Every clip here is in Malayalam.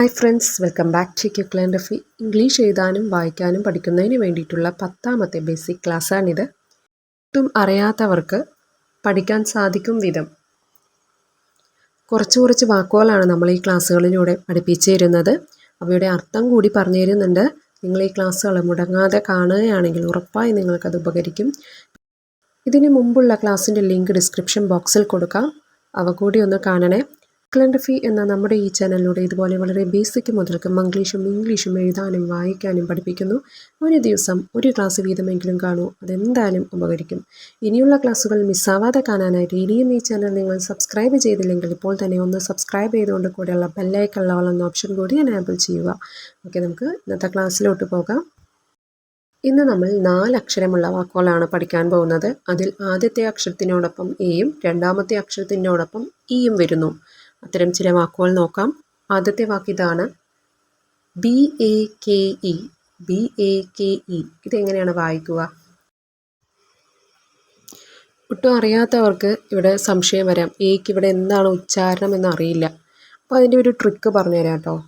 Hi friends welcome back to ക്യുക്ലാൻഡഫി English എഴുതാനും വായിക്കാനും പഠിക്കുന്നതിന് വേണ്ടിയിട്ടുള്ള പത്താമത്തെ ബേസിക് ക്ലാസ്സാണിത് ഒട്ടും അറിയാത്തവർക്ക് പഠിക്കാൻ സാധിക്കും വിധം. കുറച്ച് കുറച്ച് വാക്കുകളാണ് നമ്മൾ ഈ ക്ലാസ്സുകളിലൂടെ പഠിപ്പിച്ചു തരുന്നത്. അവയുടെ അർത്ഥം കൂടി പറഞ്ഞു തരുന്നുണ്ട്. നിങ്ങൾ ഈ ക്ലാസ്സുകൾ മുടങ്ങാതെ കാണുകയാണെങ്കിൽ ഉറപ്പായി നിങ്ങൾക്കത് ഉപകരിക്കും. ഇതിന് മുമ്പുള്ള ക്ലാസ്സിന്റെ ലിങ്ക് ഡിസ്ക്രിപ്ഷൻ ബോക്സിൽ കൊടുക്കാം. അവ കൂടി ഒന്ന് കാണണേ. ക്ലൻഡഫി എന്ന നമ്മുടെ ഈ ചാനലിലൂടെ ഇതുപോലെ വളരെ ബേസിക് മുതൽക്കും മംഗ്ലീഷും ഇംഗ്ലീഷും എഴുതാനും വായിക്കാനും പഠിപ്പിക്കുന്നു. ഒരു ദിവസം ഒരു ക്ലാസ് വീതമെങ്കിലും കാണൂ. അതെന്തായാലും ഉപകരിക്കും. ഇനിയുള്ള ക്ലാസ്സുകൾ മിസ്സാവാതെ കാണാനായിട്ട് ഇനിയും ഈ ചാനൽ നിങ്ങൾ സബ്സ്ക്രൈബ് ചെയ്തില്ലെങ്കിൽ ഇപ്പോൾ തന്നെ ഒന്ന് സബ്സ്ക്രൈബ് ചെയ്തുകൊണ്ട് കൂടെയുള്ള ബെല്ലൈക്കുള്ള എന്ന ഓപ്ഷൻ കൂടി എനേബിൾ ചെയ്യുക. ഓക്കെ നമുക്ക് ഇന്നത്തെ ക്ലാസ്സിലോട്ട് പോകാം. ഇന്ന് നമ്മൾ നാലക്ഷരമുള്ള വാക്കുകളാണ് പഠിക്കാൻ പോകുന്നത്. അതിൽ ആദ്യത്തെ അക്ഷരത്തിനോടൊപ്പം എയും രണ്ടാമത്തെ അക്ഷരത്തിനോടൊപ്പം ഇയും വരുന്നു. അത്തരം ചില വാക്കുകൾ നോക്കാം. ആദ്യത്തെ വാക്ക് ഇതാണ്. B A K E B A K E ഇതെങ്ങനെയാണ് വായിക്കുക? ഒട്ടും അറിയാത്തവർക്ക് ഇവിടെ സംശയം വരാം. എക്ക് ഇവിടെ എന്താണ് ഉച്ചാരണം എന്നറിയില്ല അപ്പോൾ അതിന്റെ ഒരു ട്രിക്ക് പറഞ്ഞുതരാം കേട്ടോ.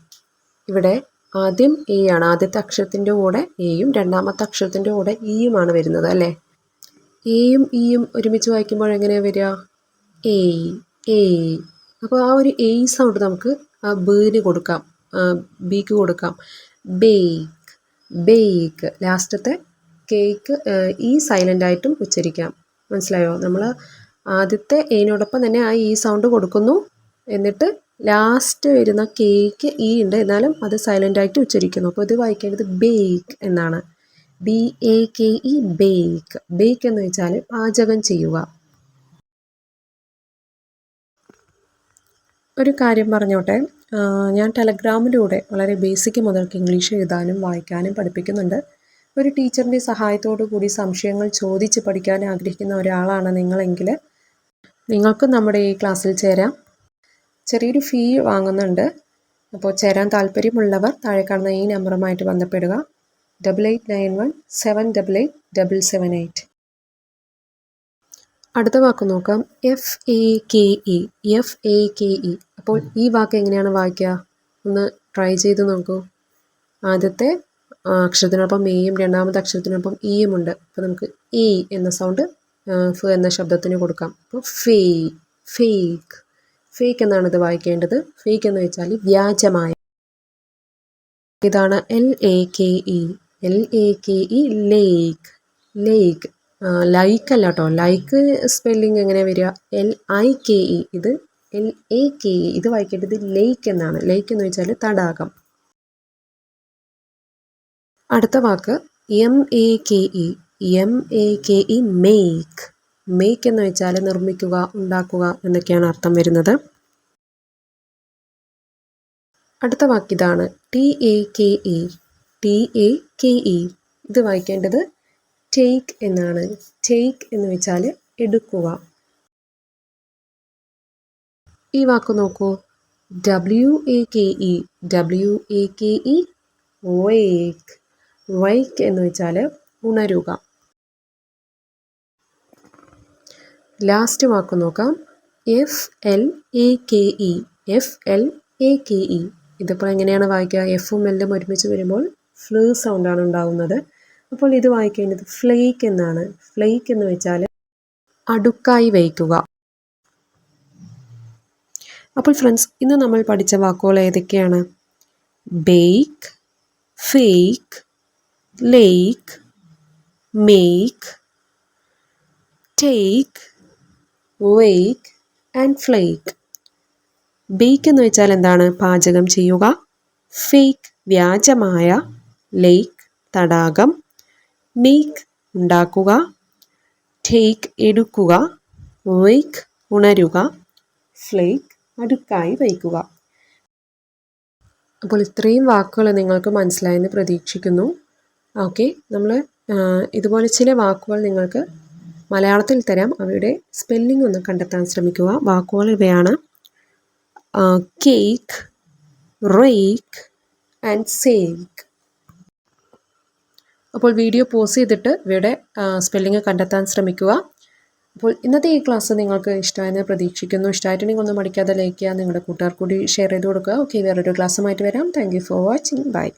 ഇവിടെ ആദ്യം എ ആണ്. ആദ്യത്തെ അക്ഷരത്തിന്റെ കൂടെ എയും രണ്ടാമത്തെ അക്ഷരത്തിന്റെ കൂടെ ഇയുമാണ് വരുന്നത് അല്ലേ? എയും ഇയും ഒരുമിച്ച് വായിക്കുമ്പോൾ എങ്ങനെയാണ് വരിക? എ എ അപ്പോൾ ആ ഒരു എ സൗണ്ട് നമുക്ക് ആ ബീന് കൊടുക്കാം. ബിക്ക് കൊടുക്കാം. ബേക്ക് ബേക്ക് ലാസ്റ്റത്തെ കേക്ക് ഈ സൈലന്റ് ആയിട്ടും ഉച്ചരിക്കാം. മനസ്സിലായോ? നമ്മൾ ആദ്യത്തെ എയിനോടൊപ്പം തന്നെ ആ ഈ സൗണ്ട് കൊടുക്കുന്നു. എന്നിട്ട് ലാസ്റ്റ് വരുന്ന കേക്ക് ഈ ഉണ്ട്. എന്നാലും അത് സൈലന്റ് ആയിട്ട് ഉച്ചരിക്കുന്നു. അപ്പോൾ ഇത് വായിക്കേണ്ടത് ബേക്ക് എന്നാണ്. B A K E bake bake എന്ന് വെച്ചാൽ പാചകം ചെയ്യുക. ഒരു കാര്യം പറഞ്ഞോട്ടെ. ഞാൻ ടെലഗ്രാമിലൂടെ വളരെ ബേസിക് മുതൽക്ക് ഇംഗ്ലീഷ് എഴുതാനും വായിക്കാനും പഠിപ്പിക്കുന്നുണ്ട്. ഒരു ടീച്ചറിന്റെ സഹായത്തോടു കൂടി സംശയങ്ങൾ ചോദിച്ച് പഠിക്കാൻ ആഗ്രഹിക്കുന്ന ഒരാളാണ് നിങ്ങളെങ്കിൽ നിങ്ങൾക്കും നമ്മുടെ ഈ ക്ലാസ്സിൽ ചേരാം. ചെറിയൊരു ഫീ വാങ്ങുന്നുണ്ട്. അപ്പോൾ ചേരാൻ താല്പര്യമുള്ളവർ താഴെ കാണുന്ന ഈ നമ്പറുമായിട്ട് ബന്ധപ്പെടുക. Double eight nine one seven double eight double seven eight. അടുത്ത വാക്ക് നോക്കാം. F A K E F A K E അപ്പോൾ ഈ വാക്ക് എങ്ങനെയാണ് വായിക്കുക? ഒന്ന് ട്രൈ ചെയ്ത് നോക്കൂ. ആദ്യത്തെ അക്ഷരത്തിനൊപ്പം എയും രണ്ടാമത്തെ അക്ഷരത്തിനൊപ്പം ഇയും ഉണ്ട്. അപ്പോൾ നമുക്ക് എ എന്ന സൗണ്ട് ഫ് എന്ന ശബ്ദത്തിന് കൊടുക്കാം. അപ്പോൾ ഫേ ഫേക്ക് ഫേക്ക് എന്നാണ് ഇത് വായിക്കേണ്ടത്. ഫേക്ക് എന്ന് വെച്ചാൽ വ്യാജമായ. ഇതാണ് L A K E L A K E lake lake like അല്ല കേട്ടോ ലൈക്ക് സ്പെല്ലിംഗ് എങ്ങനെ വരിക? എൽ ഐ കെ ഇ ഇത് എൽ എ കെ ഇ ഇത് വായിക്കേണ്ടത് ലേക്ക് എന്നാണ്. ലേക്ക് എന്ന് വെച്ചാൽ തടാകം. അടുത്ത വാക്ക് M A K E M A K E make make എന്ന് വെച്ചാൽ നിർമ്മിക്കുക ഉണ്ടാക്കുക എന്നൊക്കെയാണ് അർത്ഥം വരുന്നത്. അടുത്ത വാക്ക് ഇതാണ് T A K E T A K E ഇത് വായിക്കേണ്ടത് ടേക്ക് എന്നാണ്. ടേക്ക് എന്ന് വെച്ചാൽ എടുക്കുക. ഈ വാക്ക് നോക്കൂ. W A K E W A K E wake wake എന്ന് വെച്ചാൽ ഉണരുക. ലാസ്റ്റ് വാക്ക് നോക്കാം. F L A K E F L A K E ഇതിപ്പോൾ എങ്ങനെയാണ് വായിക്കുക? എഫും എല്ലും ഒരുമിച്ച് വരുമ്പോൾ ഫ്ലൂ സൗണ്ടാണ് ഉണ്ടാകുന്നത് അപ്പോൾ ഇത് വായിക്കേണ്ടത് ഫ്ലേക്ക് എന്നാണ്. ഫ്ലേക്ക് എന്ന് വെച്ചാൽ അടുക്കായി വയ്ക്കുക. അപ്പോൾ ഫ്രണ്ട്സ് ഇന്ന് നമ്മൾ പഠിച്ച വാക്കുകൾ ഏതൊക്കെയാണ്? Bake fake lake make take wake and flake bake എന്ന് വെച്ചാൽ എന്താണ്? പാചകം ചെയ്യുക. ഫേക്ക് വ്യാജമായ ലേക്ക് തടാകം മേക്ക് ഉണ്ടാക്കുക ടേക്ക് എടുക്കുക വേക്ക് ഉണരുക ഫ്ലേക്ക് അടുക്കായി വയ്ക്കുക. അപ്പോൾ ഇത്രയും വാക്കുകൾ നിങ്ങൾക്ക് മനസ്സിലായെന്ന് പ്രതീക്ഷിക്കുന്നു. ഓക്കെ നമ്മൾ ഇതുപോലെ ചില വാക്കുകൾ നിങ്ങൾക്ക് മലയാളത്തിൽ തരാം. അവയുടെ സ്പെല്ലിംഗ് ഒന്ന് കണ്ടെത്താൻ ശ്രമിക്കുക. വാക്കുകൾ ഇവയാണ്. കേക്ക് റേക്ക് ആൻഡ് സേക്ക് അപ്പോൾ വീഡിയോ പോസ് ചെയ്തിട്ട് ഇവയുടെ സ്പെല്ലിംഗ് കണ്ടെത്താൻ ശ്രമിക്കുക. അപ്പോൾ ഇന്നത്തെ ഈ ക്ലാസ് നിങ്ങൾക്ക് ഇഷ്ടമായെന്ന് പ്രതീക്ഷിക്കുന്നു. ഇഷ്ടമായിട്ടുണ്ടെങ്കിൽ ഒന്നും മടിക്കാതെ ലൈക്ക് ചെയ്യുക. നിങ്ങളുടെ കൂട്ടുകാർ കൂടി ഷെയർ ചെയ്ത് കൊടുക്കുക. ഓക്കെ വേറൊരു ക്ലാസ്സുമായിട്ട് വരാം. Thank for watching bye